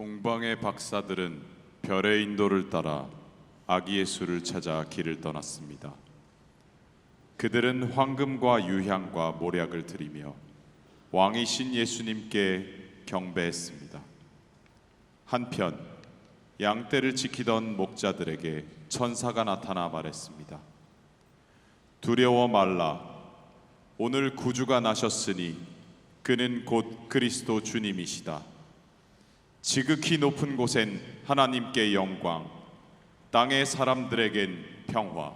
동방의 박사들은 별의 인도를 따라 아기 예수를 찾아 길을 떠났습니다. 그들은 황금과 유향과 모략을 드리며 왕이신 예수님께 경배했습니다. 한편 양떼를 지키던 목자들에게 천사가 나타나 말했습니다. 두려워 말라. 오늘 구주가 나셨으니 그는 곧 그리스도 주님이시다. 지극히 높은 곳엔 하나님께 영광, 땅의 사람들에겐 평화.